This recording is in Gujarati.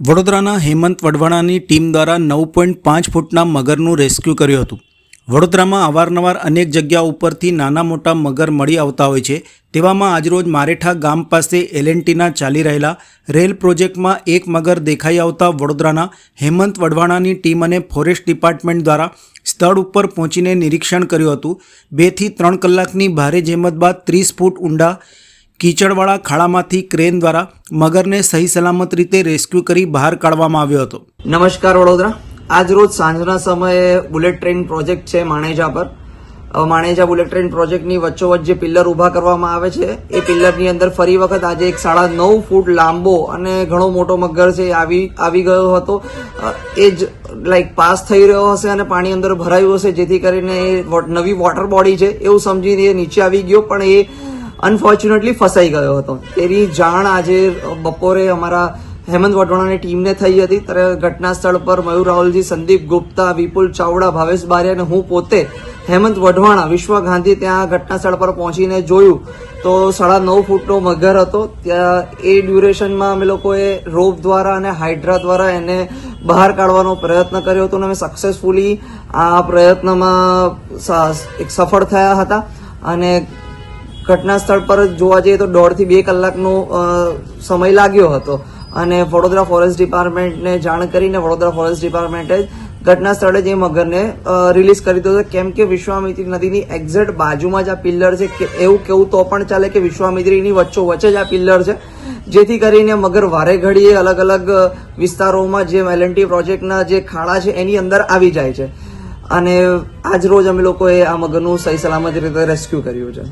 વડોદરાના હેમંત વઢવાણાની ટીમ દ્વારા નવ પોઈન્ટ પાંચ ફૂટના મગરનું રેસ્ક્યુ કર્યું હતું. વડોદરામાં અવારનવાર અનેક જગ્યા ઉપરથી નાના મોટા મગર મળી આવતા હોય છે. તેવામાં આજરોજ મારેઠા ગામ પાસે એલએનટીના ચાલી રહેલા રેલ પ્રોજેક્ટમાં એક મગર દેખાઈ આવતા વડોદરાના હેમંત વઢવાણાની ટીમ અને ફોરેસ્ટ ડિપાર્ટમેન્ટ દ્વારા સ્થળ ઉપર પહોંચીને નિરીક્ષણ કર્યું હતું. બેથી ત્રણ કલાકની ભારે જહેમત બાદ ત્રીસ ફૂટ ઊંડા કીચડવાળા ખાડામાંથી ક્રેન દ્વારા મગરને સહી સલામત રીતે રેસ્ક્યુ કરી બહાર કાઢવામાં આવ્યો હતો. નમસ્કાર વડોદરા. આજ રોજ સાંજના સમયે બુલેટ ટ્રેન પ્રોજેક્ટ છે માણેજા પર. માણેજા બુલેટ ટ્રેન પ્રોજેક્ટની વચ્ચોવચ્ચ જે પિલ્લર ઊભા કરવામાં આવે છે, એ પિલ્લરની અંદર ફરી વખત આજે એક સાડા નવ ફૂટ લાંબો અને ઘણો મોટો મગર છે આવી આવી ગયો હતો. એ જ લાઈક પાસ થઈ રહ્યો હશે અને પાણી અંદર ભરાયું હશે, જેથી કરીને એ નવી વોટર બોડી છે, એવું સમજીને એ નીચે આવી ગયો, પણ એ અનફોર્ચ્યુનેટલી ફસાઈ ગયો હતો. તેની જાણ આજે બપોરે અમારા હેમંત વઢવાણાની ટીમને થઈ હતી. ત્યારે ઘટના સ્થળ પર મયુર રાહુલજી, સંદીપ ગુપ્તા, વિપુલ ચાવડા, ભાવેશ બારિયા અને હું પોતે હેમંત વઢવાણા, વિશ્વ ગાંધી ત્યાં ઘટના સ્થળ પર પહોંચીને જોયું. તો સાડા નવ ફૂટનો મગર હતો. ત્યાં એ ડ્યુરેશનમાં અમે લોકોએ રોપ દ્વારા અને હાઇડ્રા દ્વારા એને બહાર કાઢવાનો પ્રયત્ન કર્યો હતો અને અમે સક્સેસફુલી આ પ્રયત્નમાં એક સફળ થયા હતા. અને ઘટના સ્થળ પર જોવા જઈએ તો દોઢથી બે કલાકનો સમય લાગ્યો હતો. અને વડોદરા ફોરેસ્ટ ડિપાર્ટમેન્ટને જાણ કરીને વડોદરા ફોરેસ્ટ ડિપાર્ટમેન્ટે ઘટના સ્થળે જે મગરને રિલીઝ કરી દીધો કેમ કે વિશ્વામિત્રી નદીની એક્ઝેક્ટ બાજુમાં જ આ પિલ્લર છે. એવું કેવું તો પણ ચાલે કે વિશ્વામિત્રીની વચ્ચો વચ્ચે જ આ પિલ્લર છે. જેથી કરીને મગર વારે ઘડીએ અલગ અલગ વિસ્તારોમાં જે એલએનટી પ્રોજેક્ટના જે ખાડા છે એની અંદર આવી જાય છે. અને આજ રોજ અમે લોકોએ આ મગરનું સહી સલામત રીતે રેસ્ક્યુ કર્યું છે.